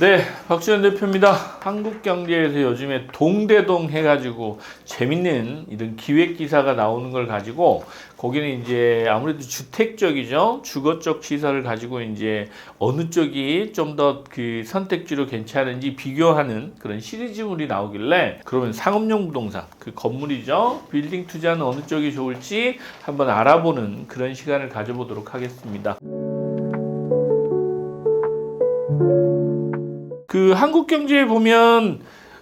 네, 박지원 대표입니다. 한국 경제에서 요즘에 동대동 해가지고 재밌는 이런 기획 기사가 나오는 걸 가지고 거기는 이제 아무래도 주택 쪽이죠. 주거 쪽 시설을 가지고 이제 어느 쪽이 좀 더 그 선택지로 괜찮은지 비교하는 그런 시리즈물이 나오길래 그러면 상업용 부동산 그 건물이죠. 빌딩 투자는 어느 쪽이 좋을지 한번 알아보는 그런 시간을 가져보도록 하겠습니다. 그 한국 경제에 보면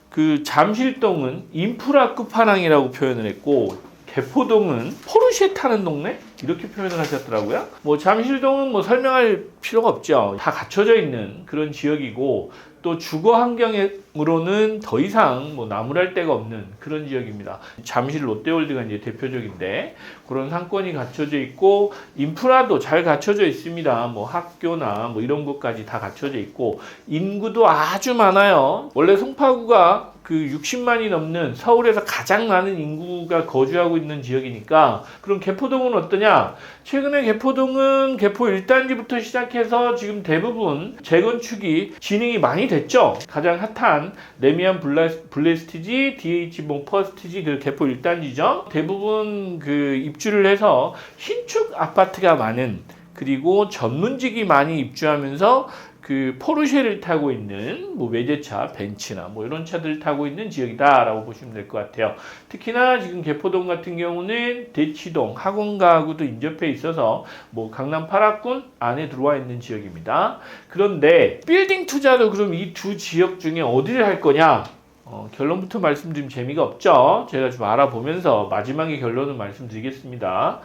그 잠실동은 인프라 끝판왕이라고 표현을 했고 개포동은 포르쉐 타는 동네 이렇게 표현을 하셨더라고요. 뭐 잠실동은 뭐 설명할 필요가 없죠. 다 갖춰져 있는 그런 지역이고 또 주거 환경 으로는 더 이상 뭐 나무랄 데가 없는 그런 지역입니다. 잠실 롯데월드가 이제 대표적인데 그런 상권이 갖춰져 있고 인프라도 잘 갖춰져 있습니다. 뭐 학교나 뭐 이런 것까지 다 갖춰져 있고 인구도 아주 많아요. 원래 송파구가 그 60만이 넘는 서울에서 가장 많은 인구가 거주하고 있는 지역이니까 그럼 개포동은 어떠냐? 최근에 개포동은 개포 1단지부터 시작해서 지금 대부분 재건축이 진행이 많이 됐죠. 가장 핫한 레미안 블라스, 블레스티지, DH봉 퍼스티지 그 개포 1단지죠. 대부분 그 입주를 해서 신축 아파트가 많은 그리고 전문직이 많이 입주하면서 그 포르쉐를 타고 있는 뭐 외제차, 벤츠나 뭐 이런 차들을 타고 있는 지역이다라고 보시면 될 것 같아요. 특히나 지금 개포동 같은 경우는 대치동, 학원가하고도 인접해 있어서 뭐 강남 8학군 안에 들어와 있는 지역입니다. 그런데 빌딩 투자도 그럼 이 두 지역 중에 어디를 할 거냐? 어, 결론부터 말씀드리면 재미가 없죠. 제가 좀 알아보면서 마지막에 결론을 말씀드리겠습니다.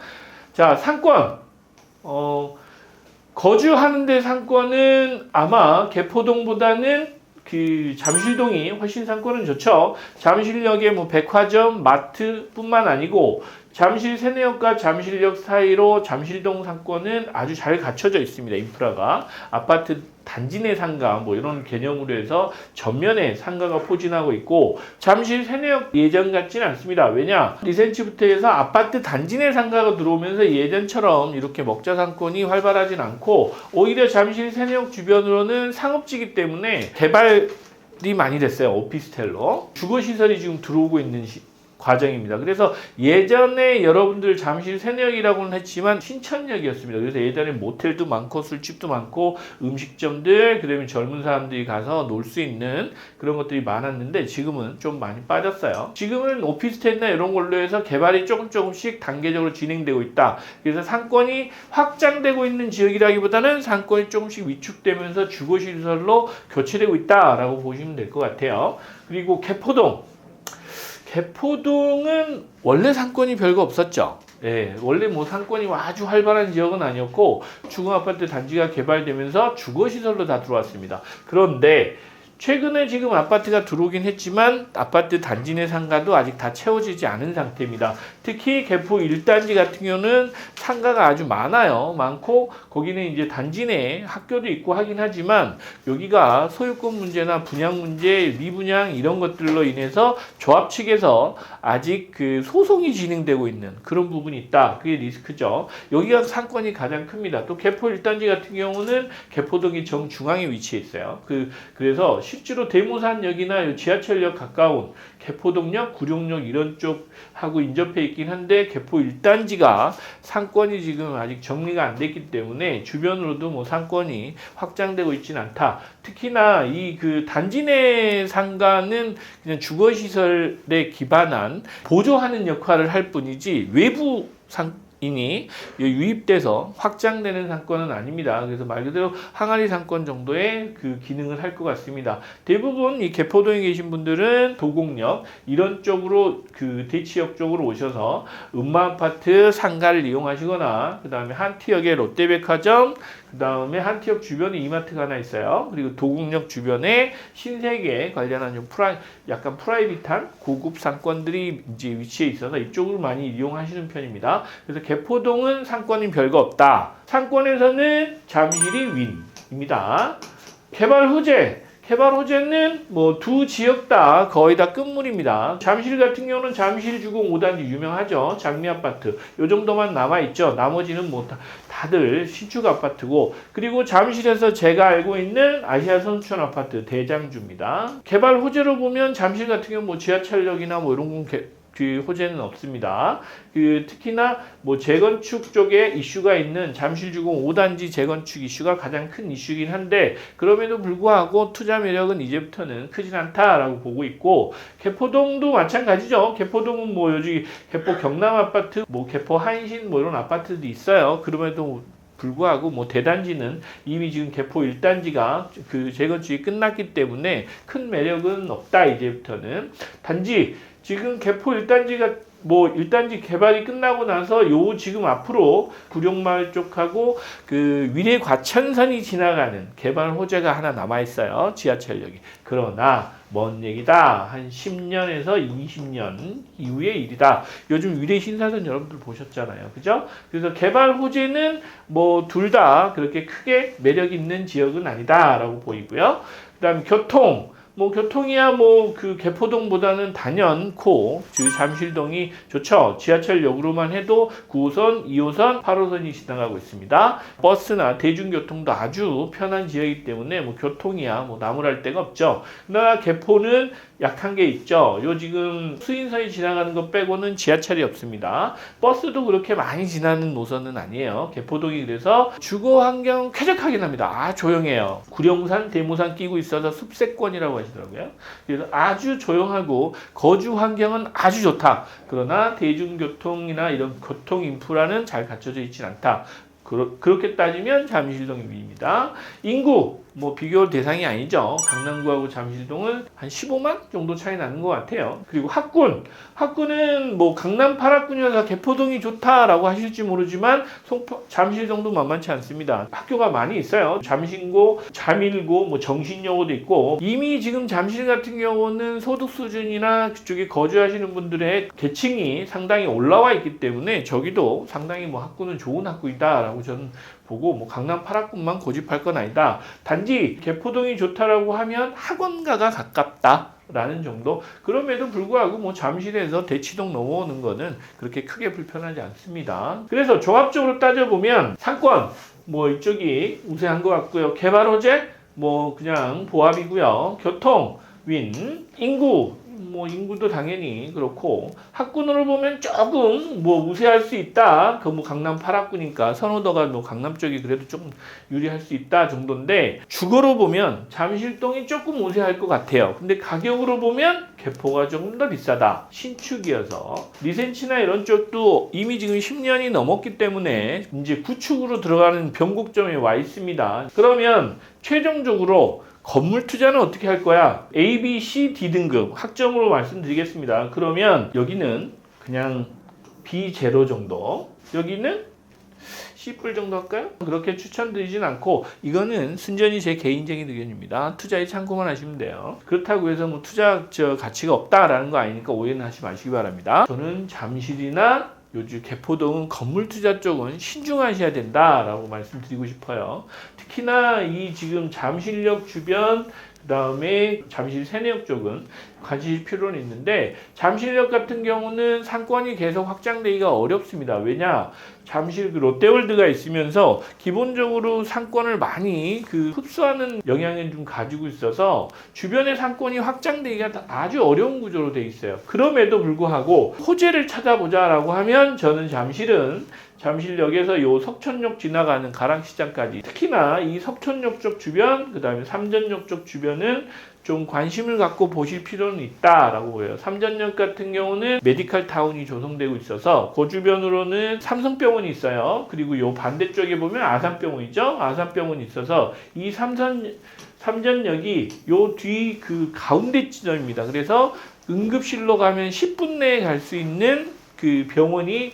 자, 상권. 어, 거주하는 데 상권은 아마 개포동보다는 그 잠실동이 훨씬 상권은 좋죠. 잠실역에 뭐 백화점, 마트뿐만 아니고 잠실 세내역과 잠실역 사이로 잠실동 상권은 아주 잘 갖춰져 있습니다. 인프라가 아파트 단지 내 상가 뭐 이런 개념으로 해서 전면에 상가가 포진하고 있고 잠실 세내역 예전 같지는 않습니다. 왜냐 리센치부터 해서 아파트 단지 내 상가가 들어오면서 예전처럼 이렇게 먹자 상권이 활발하진 않고 오히려 잠실 세내역 주변으로는 상업지기 때문에 개발이 많이 됐어요. 오피스텔로 주거 시설이 지금 들어오고 있는 시, 과정입니다. 그래서 예전에 여러분들 잠실 세내역이라고는 했지만 신천역이었습니다. 그래서 예전에 모텔도 많고 술집도 많고 음식점들 그다음에 젊은 사람들이 가서 놀 수 있는 그런 것들이 많았는데 지금은 좀 많이 빠졌어요. 지금은 오피스텔이나 이런 걸로 해서 개발이 조금 조금씩 단계적으로 진행되고 있다. 그래서 상권이 확장되고 있는 지역이라기보다는 상권이 조금씩 위축되면서 주거시설로 교체되고 있다라고 보시면 될 것 같아요. 그리고 개포동 개포동은 원래 상권이 별거 없었죠. 예, 원래 뭐 상권이 아주 활발한 지역은 아니었고 주거 아파트 단지가 개발되면서 주거 시설로 다 들어왔습니다. 그런데 최근에 지금 아파트가 들어오긴 했지만 아파트 단지 내 상가도 아직 다 채워지지 않은 상태입니다. 특히 개포 1단지 같은 경우는 상가가 아주 많아요. 많고 거기는 이제 단지 내 학교도 있고 하긴 하지만 여기가 소유권 문제나 분양 문제, 미분양 이런 것들로 인해서 조합 측에서 아직 그 소송이 진행되고 있는 그런 부분이 있다. 그게 리스크죠. 여기가 상권이 가장 큽니다. 또 개포 1단지 같은 경우는 개포동이 정중앙에 위치해 있어요. 그 그래서 실제로 대모산역이나 지하철역 가까운 개포동역, 구룡역 이런 쪽하고 인접해 있긴 한데 개포 1단지가 상권이 지금 아직 정리가 안 됐기 때문에 주변으로도 뭐 상권이 확장되고 있지는 않다. 특히나 이 그 단지 내 상가는 그냥 주거 시설에 기반한 보조하는 역할을 할 뿐이지 외부 상 이니 유입돼서 확장되는 상권은 아닙니다. 그래서 말 그대로 항아리 상권 정도의 그 기능을 할 것 같습니다. 대부분 이 개포동에 계신 분들은 도곡역 이런 쪽으로 그 대치역 쪽으로 오셔서 음마 아파트 상가를 이용하시거나 그 다음에 한티역의 롯데백화점 그 다음에 한티역 주변에 이마트가 하나 있어요. 그리고 도곡역 주변에 신세계 관련한 좀 프라이, 약간 프라이빗한 고급 상권들이 이제 위치해 있어서 이쪽으로 많이 이용하시는 편입니다. 그래서 개포동은 상권이 별거 없다. 상권에서는 잠실이 윈입니다. 개발 후제. 개발 호재는 뭐 두 지역 다 거의 다 끝물입니다. 잠실 같은 경우는 잠실 주공 5단지 유명하죠. 장미 아파트. 요 정도만 남아 있죠. 나머지는 뭐 다, 다들 신축 아파트고 그리고 잠실에서 제가 알고 있는 아시아 선춘 아파트 대장주입니다. 개발 호재로 보면 잠실 같은 경우 뭐 지하철역이나 뭐 이런 건 개- 그 호재는 없습니다. 그 특히나 뭐 재건축 쪽에 이슈가 있는 잠실주공 5단지 재건축 이슈가 가장 큰 이슈긴 한데 그럼에도 불구하고 투자 매력은 이제부터는 크진 않다라고 보고 있고 개포동도 마찬가지죠. 개포동은 뭐 요즘 개포 경남 아파트, 뭐 개포 한신 뭐 이런 아파트도 있어요. 그럼에도 불구하고 뭐 대단지는 이미 지금 개포 1단지가 그 재건축이 끝났기 때문에 큰 매력은 없다 이제부터는 단지 지금 개포 1단지가 뭐 1단지 개발이 끝나고 나서 요 지금 앞으로 구룡마을 쪽하고 그 위례 과천선이 지나가는 개발 호재가 하나 남아 있어요. 지하철역이. 그러나 먼 얘기다. 한 10년에서 20년 이후의 일이다. 요즘 위례 신사선 여러분들 보셨잖아요. 그죠? 그래서 개발 호재는 뭐 둘 다 그렇게 크게 매력 있는 지역은 아니다라고 보이고요. 그다음 교통 뭐 교통이야 뭐 그 개포동보다는 단연코 그 잠실동이 좋죠. 지하철역으로만 해도 9호선, 2호선, 8호선이 지나가고 있습니다. 버스나 대중교통도 아주 편한 지역이기 때문에 뭐 교통이야 뭐 나무랄 데가 없죠. 그러나 개포는 약한 게 있죠. 요 지금 수인선이 지나가는 것 빼고는 지하철이 없습니다. 버스도 그렇게 많이 지나는 노선은 아니에요. 개포동이 그래서 주거 환경 쾌적하긴 합니다. 아 조용해요. 구룡산, 대모산 끼고 있어서 숲세권이라고 하시더라고요. 그래서 아주 조용하고 거주 환경은 아주 좋다. 그러나 대중교통이나 이런 교통 인프라는 잘 갖춰져 있진 않다. 그러, 그렇게 따지면 잠실동이 위입니다. 인구 뭐 비교 대상이 아니죠. 강남구하고 잠실동은 한 15만 정도 차이 나는 것 같아요. 그리고 학군 학군은 뭐 강남 8학군이어서 개포동이 좋다라고 하실지 모르지만 송파, 잠실동도 만만치 않습니다. 학교가 많이 있어요. 잠신고, 잠일고, 뭐 정신여고도 있고 이미 지금 잠실 같은 경우는 소득 수준이나 그쪽에 거주하시는 분들의 계층이 상당히 올라와 있기 때문에 저기도 상당히 뭐 학군은 좋은 학구이다라고 저는 보고 뭐 강남 8학군만 고집할 건 아니다. 단지 개포동이 좋다라고 하면 학원가가 가깝다. 라는 정도. 그럼에도 불구하고 뭐 잠실에서 대치동 넘어오는 거는 그렇게 크게 불편하지 않습니다. 그래서 종합적으로 따져보면 상권 뭐 이쪽이 우세한 것 같고요. 개발 호재 뭐 그냥 보합이고요. 교통 윈 인구 뭐 인구도 당연히 그렇고 학군으로 보면 조금 뭐 우세할 수 있다. 그 뭐 강남 8학구니까 선호도가 뭐 강남 쪽이 그래도 조금 유리할 수 있다 정도인데 주거로 보면 잠실동이 조금 우세할 것 같아요. 근데 가격으로 보면 개포가 조금 더 비싸다. 신축이어서 리센치나 이런 쪽도 이미 지금 10년이 넘었기 때문에 이제 구축으로 들어가는 변곡점에 와 있습니다. 그러면 최종적으로 건물 투자는 어떻게 할 거야? A, B, C, D 등급 학점으로 말씀드리겠습니다. 그러면 여기는 그냥 B0 정도, 여기는 C뿔 정도 할까요? 그렇게 추천드리진 않고 이거는 순전히 제 개인적인 의견입니다. 투자에 참고만 하시면 돼요. 그렇다고 해서 뭐 투자 저 가치가 없다라는 거 아니니까 오해는 하지 마시기 바랍니다. 저는 잠실이나 요즘 개포동은 건물 투자 쪽은 신중하셔야 된다라고 말씀드리고 싶어요. 특히나 이 지금 잠실역 주변 그 다음에 잠실 세내역 쪽은 가실 필요는 있는데 잠실역 같은 경우는 상권이 계속 확장되기가 어렵습니다. 왜냐? 잠실 그 롯데월드가 있으면서 기본적으로 상권을 많이 그 흡수하는 영향을 좀 가지고 있어서 주변의 상권이 확장되기가 아주 어려운 구조로 돼 있어요. 그럼에도 불구하고 호재를 찾아보자라고 하면 저는 잠실은 잠실역에서 요 석천역 지나가는 가랑시장까지 특히나 이 석천역 쪽 주변 그 다음에 삼전역 쪽 주변은 좀 관심을 갖고 보실 필요는 있다라고 보여요. 삼전역 같은 경우는 메디컬 타운이 조성되고 있어서 그 주변으로는 삼성병원이 있어요. 그리고 요 반대쪽에 보면 아산병원이죠. 아산병원이 있어서 이 삼선 삼전역이 요 뒤 그 가운데 지점입니다. 그래서 응급실로 가면 10분 내에 갈 수 있는 그 병원이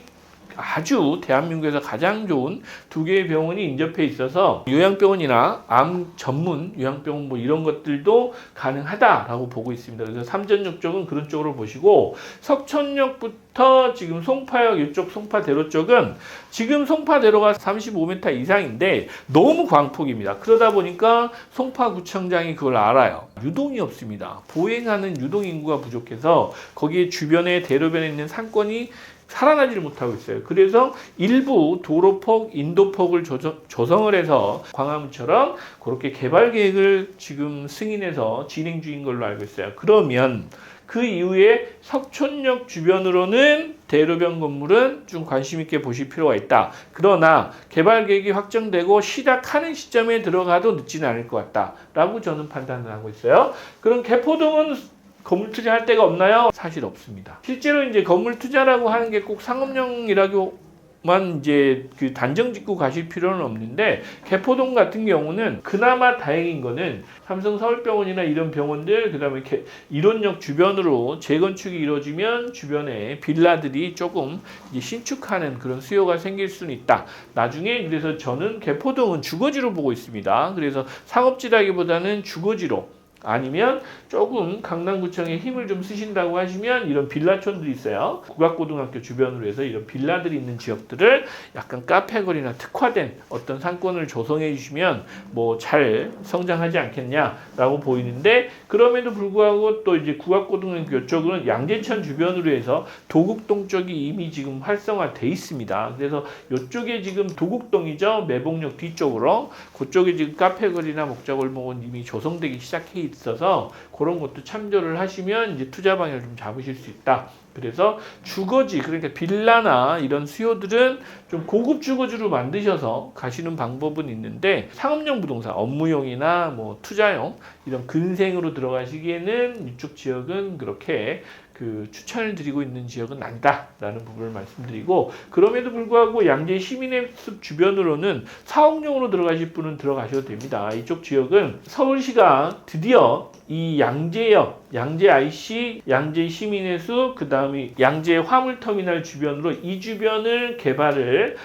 아주 대한민국에서 가장 좋은 두 개의 병원이 인접해 있어서 요양병원이나 암 전문 요양병원 뭐 이런 것들도 가능하다라고 보고 있습니다. 그래서 삼전역 쪽은 그런 쪽으로 보시고 석천역부터 지금 송파역 이쪽 송파대로 쪽은 지금 송파대로가 35m 이상인데 너무 광폭입니다. 그러다 보니까 송파구청장이 그걸 알아요. 유동이 없습니다. 보행하는 유동 인구가 부족해서 거기에 주변에 대로변에 있는 상권이 살아나지를 못하고 있어요. 그래서 일부 도로폭, 인도폭을 조성을 해서 광화문처럼 그렇게 개발 계획을 지금 승인해서 진행 중인 걸로 알고 있어요. 그러면 그 이후에 석촌역 주변으로는 대로변 건물은 좀 관심 있게 보실 필요가 있다. 그러나 개발 계획이 확정되고 시작하는 시점에 들어가도 늦지는 않을 것 같다라고 저는 판단을 하고 있어요. 그럼 개포동은 건물 투자할 데가 없나요? 사실 없습니다. 실제로 이제 건물 투자라고 하는 게 꼭 상업용이라고 만 이제 그 단정 짓고 가실 필요는 없는데 개포동 같은 경우는 그나마 다행인 거는 삼성 서울병원이나 이런 병원들 그다음에 개- 이론역 주변으로 재건축이 이루어지면 주변에 빌라들이 조금 이제 신축하는 그런 수요가 생길 수는 있다. 나중에 그래서 저는 개포동은 주거지로 보고 있습니다. 그래서 상업지라기보다는 주거지로 아니면 조금 강남구청에 힘을 좀 쓰신다고 하시면 이런 빌라촌들이 있어요. 국악고등학교 주변으로 해서 이런 빌라들이 있는 지역들을 약간 카페거리나 특화된 어떤 상권을 조성해 주시면 뭐 잘 성장하지 않겠냐라고 보이는데 그럼에도 불구하고 또 이제 국악고등학교 쪽은 양재천 주변으로 해서 도곡동 쪽이 이미 지금 활성화돼 있습니다. 그래서 이쪽에 지금 도곡동이죠. 매봉역 뒤쪽으로 그쪽에 지금 카페거리나 목자골목은 이미 조성되기 시작해 있어서 그런 것도 참조를 하시면 이제 투자 방향을 좀 잡으실 수 있다. 그래서 주거지 그러니까 빌라나 이런 수요들은 좀 고급 주거지로 만드셔서 가시는 방법은 있는데 상업용 부동산 업무용이나 뭐 투자용 이런 근생으로 들어가시기에는 이쪽 지역은 그렇게 그 추천을 드리고 있는 지역은 아니다라는 부분을 말씀드리고 그럼에도 불구하고 양재 시민의 숲 주변으로는 사업용으로 들어가실 분은 들어가셔도 됩니다. 이쪽 지역은 서울시가 드디어 이 양재역, 양재 IC, 양재 시민의 숲, 그 다음에 양재 화물터미널 주변으로 이 주변을 개발을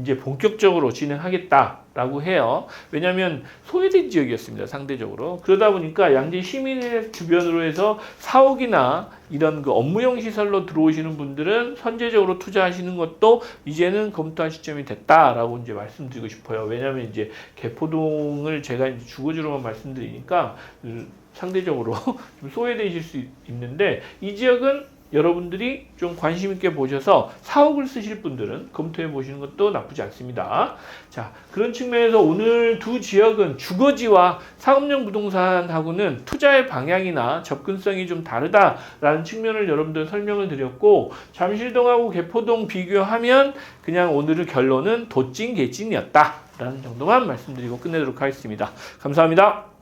이제 본격적으로 진행하겠다라고 해요. 왜냐하면 소외된 지역이었습니다. 상대적으로 그러다 보니까 양재 시민의 주변으로 해서 사옥이나 이런 그 업무용 시설로 들어오시는 분들은 선제적으로 투자하시는 것도 이제는 검토할 시점이 됐다라고 이제 말씀드리고 싶어요. 왜냐하면 이제 개포동을 제가 이제 주거지로만 말씀드리니까 음, 상대적으로 좀 소외되실 수 있- 있는데 이 지역은 여러분들이 좀 관심 있게 보셔서 사옥을 쓰실 분들은 검토해 보시는 것도 나쁘지 않습니다. 자, 그런 측면에서 오늘 두 지역은 주거지와 상업용 부동산하고는 투자의 방향이나 접근성이 좀 다르다라는 측면을 여러분들 설명을 드렸고 잠실동하고 개포동 비교하면 그냥 오늘의 결론은 도찐 개찐이었다라는 정도만 말씀드리고 끝내도록 하겠습니다. 감사합니다.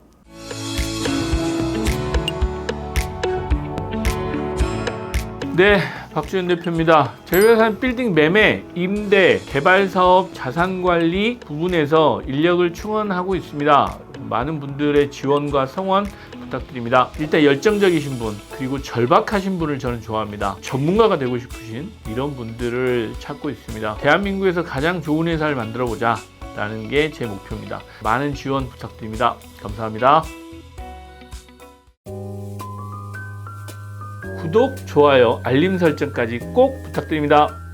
네, 박주현 대표입니다. 제외산 빌딩 매매, 임대, 개발 사업, 자산 관리 부분에서 인력을 충원하고 있습니다. 많은 분들의 지원과 성원 부탁드립니다. 일단 열정적이신 분, 그리고 절박하신 분을 저는 좋아합니다. 전문가가 되고 싶으신 이런 분들을 찾고 있습니다. 대한민국에서 가장 좋은 회사를 만들어 보자. 라는 게 제 목표입니다. 많은 지원 부탁드립니다. 감사합니다. 구독, 좋아요, 알림 설정까지 꼭 부탁드립니다.